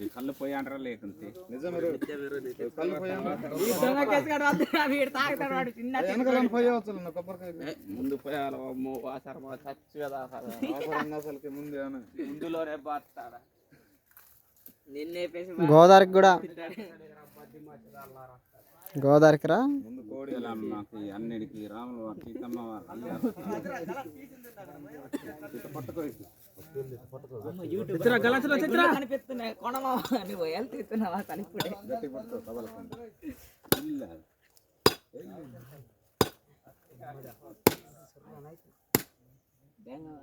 ఇది కళ్ళు పోయి అంటారా అసలు ముందు పోయాలి వాసర చచ్చి కదా అవసరం అసలుకి ముందే అని. ముందులోనే బాస్తాడా గోదావరికి కూడా గోదావరికి రా అన్నిటికి. రాములు సీతమ్మ.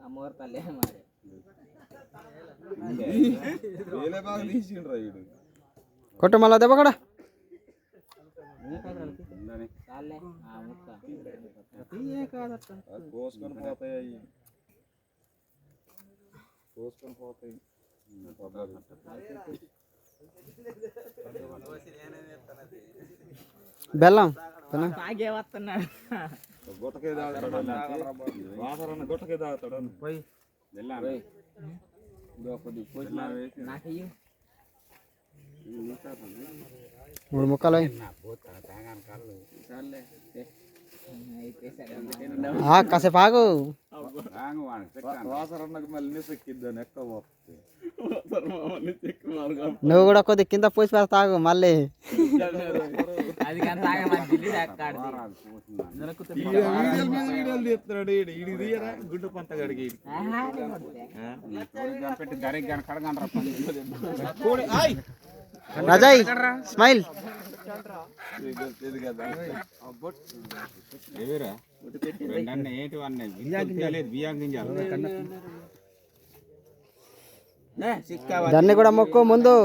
అమ్మవారి తల్లి మరి. కొట్టు మళ్ళా దెబ్బ కూడా ఉందని. చాలే ఆ ముక్క అది కోసుకొని పోతాయి కోసుకొని పోతాయి బెల్లం. బెల్లం. గుట్టకే తాగుతాడు వాసరన్న గుట్టకే తాగుతాడు పోయి వేసి నాకు. మూడు ముక్కలు కాసేపు ఆగు మళ్ళీ నువ్వు కూడా కొద్ది కింద పోసి పెడతా మళ్ళీ తాగే గుడ్డు రజయ్ స్మైల్. దాన్ని కూడా మొక్కు ముందు.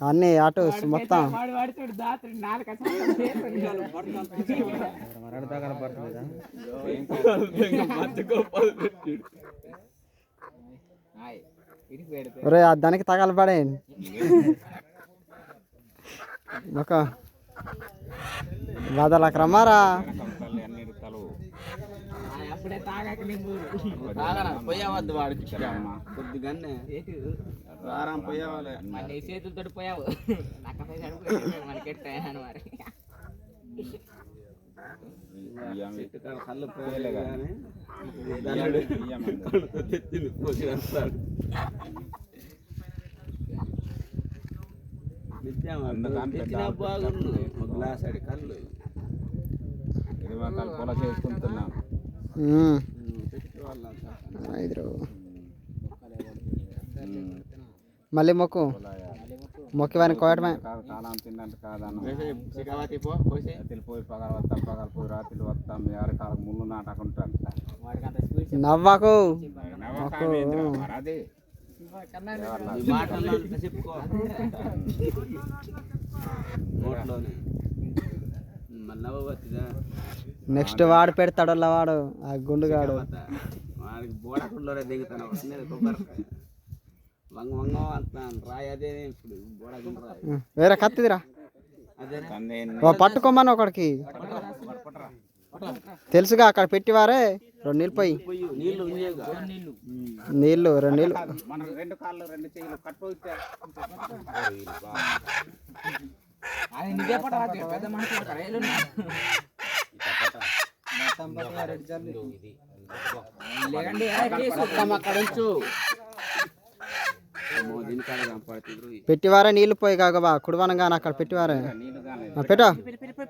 అన్ని అటు మొత్తం. వాడు ఒరే ఆ దానికి తగలబడే ఒక వదలక రమ్మారా? అప్పుడే తాగాక పోయావద్దు వాడికి అమ్మ కొద్దిగానే వారం పోయావాలి మళ్ళీ చేతులతో పోయావు? మనకెట్టాను మరి పెట్టి కళ్ళు పోయలే కానీ బియ్యం తెచ్చింది పోసి గ్లాస్ అడి కళ్ళు. ఇది మా కళ్ళు పొల చేసుకుంటున్నాం. మళ్ళీ మొక్కు. మొక్కివారిని కోయటమే కాదు కాలం తిన్నంత కాదన్న తెలిపోయి పగల వస్తాం పగల పోయి రాత్రి వస్తాం ఎవరి కాలం ముళ్ళు నాటకుంటాం నవ్వకు. నెక్స్ట్ వాడు పెడతాడు వాడు ఆ గుండుగాడు. వాడికి బోడకుండోనే దిగుతాను. వేరే కత్తిదిరా. పట్టుకోమని ఒకడికి. తెలుసుగా అక్కడ పెట్టివారే రెండు నీళ్ళు పోయి. నీళ్ళు రెండు నీళ్ళు. అక్కడ ఉంచు దీని కాడ కనపడుతుంది పెట్టివారే నీళ్ళు పోయి కాగబా కుడివనంగానే అక్కడ పెట్టివారే. పెట్టు.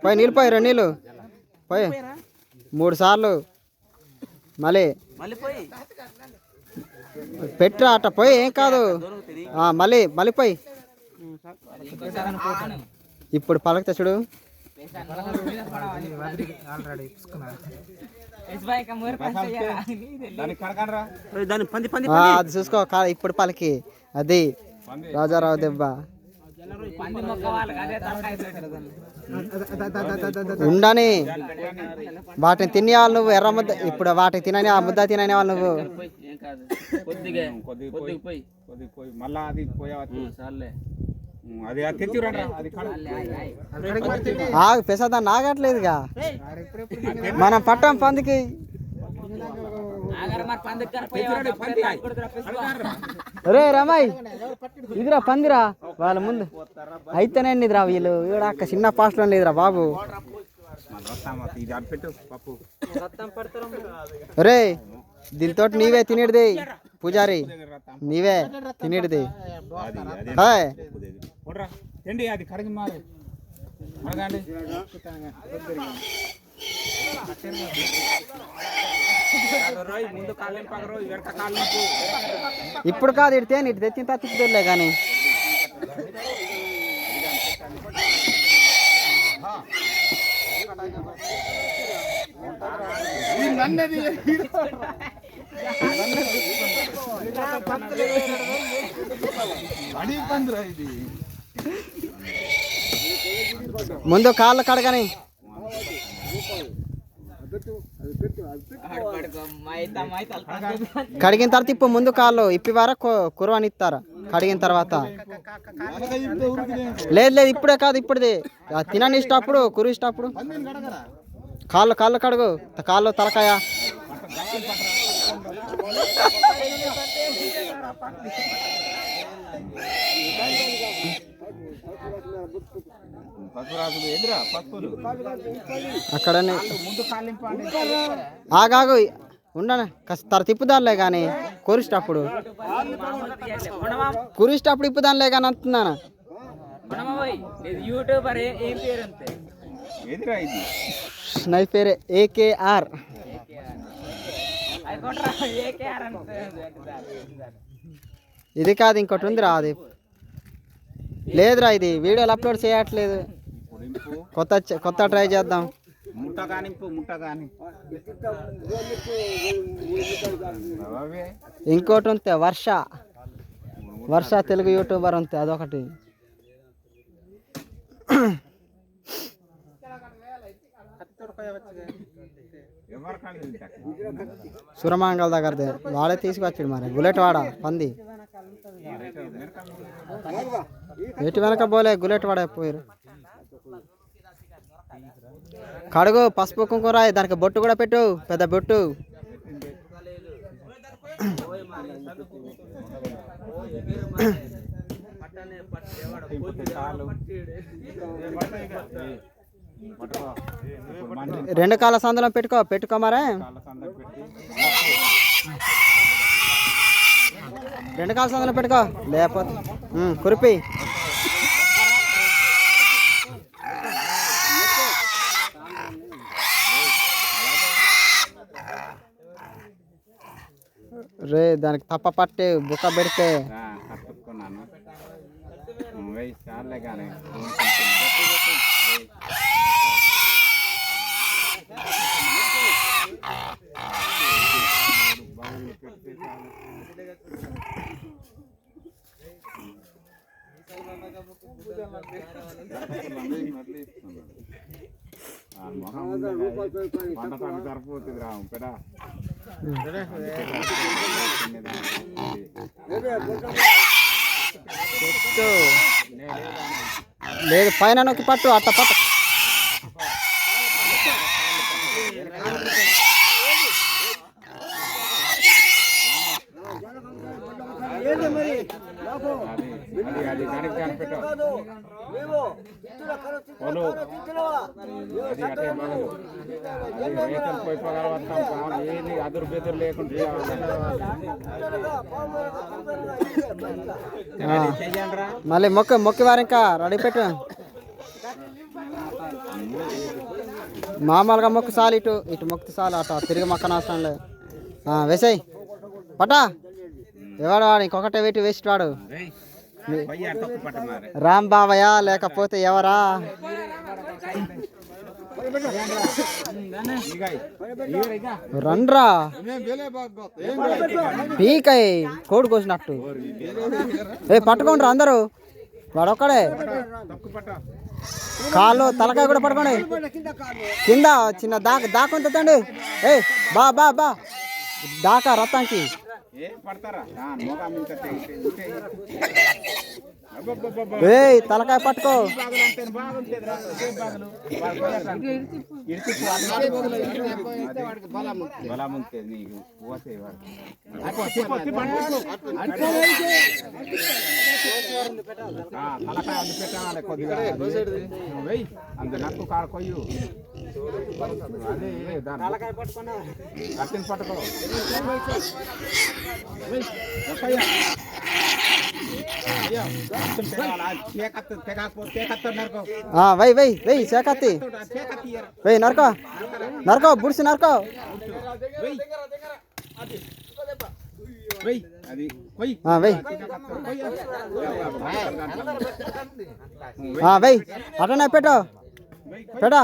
పోయి నీళ్ళు పోయి రెండు నీళ్ళు? పోయి. మూడు సార్లు. మళ్ళీ. పెట్టురా అట్ట పోయి ఏం కాదు. ఆ, మళ్ళీ మళ్ళీ పోయి. ఇప్పుడు పలకత చూడు. అది చూసుకో ఇప్పుడు పలికి. అది రాజారావు దెబ్బ. ఉండని. వాటిని తినేవాళ్ళు నువ్వు ఎర్ర ముద్ద ఇప్పుడు వాటిని తినని ఆ ముద్ద తినని వాళ్ళు నువ్వు. ఏం కాదు. కొద్దిగా. కొద్దిగా కొద్దిగా పోయి పోయి కొద్దిగా పోయి మళ్ళా అది ఆగు ఆగట్లేదుగా మనం పట్టాం పందికి. రే రమాయ్ ఇదిరా పందిరా. వాళ్ళ ముందు. అయితేనే ఇదిరా వీళ్ళు. ఈడ అక్క చిన్న పాస్ట్లో లేదురా బాబు. రే దీంతో నీవే తినేటిది పూజారి నీవే తినేటిది హాయ్ అది కడిగి మారు కాళ్ళు ఇప్పుడు కాదు ఇడితే ఇటు తెచ్చిన తర్వాత తిప్పుదోలే కానీ అడిగి పందిరా ఇది? ముందు కాళ్ళు కడగని. కడిగిన తర్వాత ఇప్పు ముందు కాళ్ళు ఇప్పి వరకు కురవని ఇస్తారు కడిగిన తర్వాత. లేదు లేదు ఇప్పుడే కాదు ఇప్పుడుది. తినని ఇష్టప్పుడు కురు ఇష్టప్పుడు. కాళ్ళు కాళ్ళు కడుగు. కాళ్ళు తలకాయ. అక్కడనే. ఆగాగు. ఉండను? కాస్త తర తిప్పుదానిలే కానీ కురిష్టప్పుడు కురిష్టప్పుడు ఇప్పుదానిలే కానీ అంటున్నాను? యూట్యూబర్ ఏం పేరు అంతే? ఎదురా ఇది? నా పేరే ఏకేఆర్. ఇది కాదు ఇంకోటి ఉందిరా అది. లేదురా ఇది వీడియోలు అప్లోడ్ చేయట్లేదు. కొత్త కొత్త ట్రై చేద్దాం. ముట్ట కానింపు ముట్ట కాని అవే ఇంకోటి ఉంటే వర్ష. వర్ష తెలుగు యూట్యూబర్ ఉంటే అదొకటి. సురమాంగల్ దగ్గరదే వాడే తీసుకొచ్చాడు మరి. గులెట్ వాడ? పంది. ఎటు వెనక పోలే గులెట్ వాడే పోయారు కడుగు పసుపు కుంకుమ రాయి దానికి బొట్టు కూడా పెట్టు పెద్ద బొట్టు. మంచి రెండు కాళ్ళ సందులో పెట్టుకో పెట్టుకో మరే. రెండు కాళ్ళ సందులో పెట్టుకో. లేకపోతే కురిపి. రే దానికి తప్ప పట్టి బుక్క పెడితే. వెయ్యి చాలే కానీ. పంట సరిపోతుంది రా పెడా. లేదు పైన నొక్కి పట్టు అట్ట పట్టు అది అది పోలు అది పోయి ఏది అదురు బెదురు లేకుండా ఆ. మళ్ళీ మొక్క మొక్కి వారు ఇంకా రెడీ పెట్టు. మామూలుగా మొక్కు చాలు ఇటు ఇటు మొక్కు చాలు అట తిరిగి మొక్కన అవసరం లేదు. వేసాయి. పటా ఎవడు వాడు? ఇంకొకటే పెట్టి వేస్ట్ వాడు. రామ్ లేకపోతే ఎవరా? రండ్రా. పీకాయ్ కోడి కోసినట్టు. ఏ పట్టుకోండి అందరూ. వాడొక్కడే. కాళ్ళు తలకాయ కూడా పట్టుకోండి. కింద చిన్న దాకా దాకుంత తండి. ఏ బా బా బా. దాకా రథానికి ఏ తలకాయ పట్టుకో. ఈ నక్కు కాడ కొయ్యు అదే పట్టుకో. ಹಾ ವೈ ವೈ ವೈ ಸೇಕಾತಿ ವೈ ನರ್ಕೋ ನರ್ಕೋ ಬುಡ್ಸಿ ನರ್ಕೋ ಹಾ ವೈ ಹಾ ವೈ ಅಟನ ಪೇಟೋ ಪೇಟಾ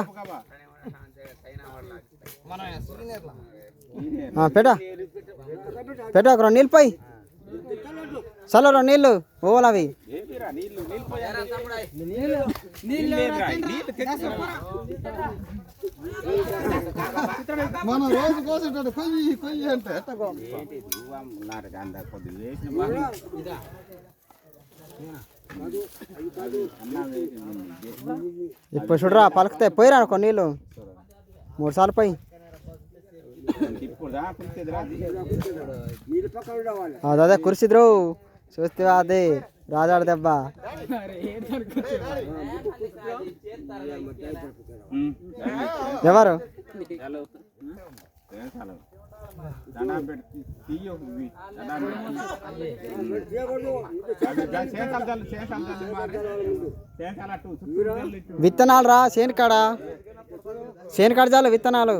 ಪೇಟಾ ಪೇಟಾ ಅಕ್ರ ನಿಲ್ಪೈ చలో రెండు నీళ్ళు ఓవలు అవి. మనం రోజు కోసేటాడు కొయ్యి కొయ్యి అంటే ఇప్పుడు చూడరా పలుకుతాయి పోయిరా కొన్ని నీళ్ళు. మూడు సార్లు పోయి. అదే కురిసిద్రు చూస్తేవా అది? రాజాడు దెబ్బ. ఎవరు? విత్తనాలు రా సేనికాడ సేనికాడ చాలు విత్తనాలు.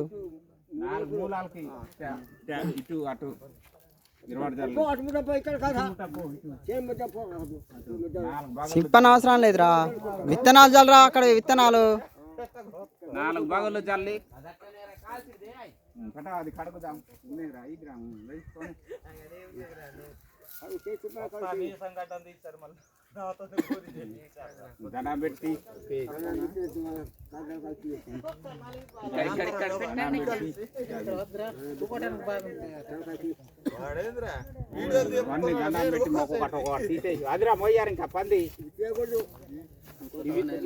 ఇటు అటు. అవసరం లేదురా. విత్తనాలు చల్లరా అక్కడ విత్తనాలు? నాలుగు భాగాలు చల్లి. అది కడుపుదాం ఈ గ్రామం. దండ పెట్టి అన్ని ఒకటి ఒకటి తీసేసి అదిరా మోయారు ఇంకా పంది.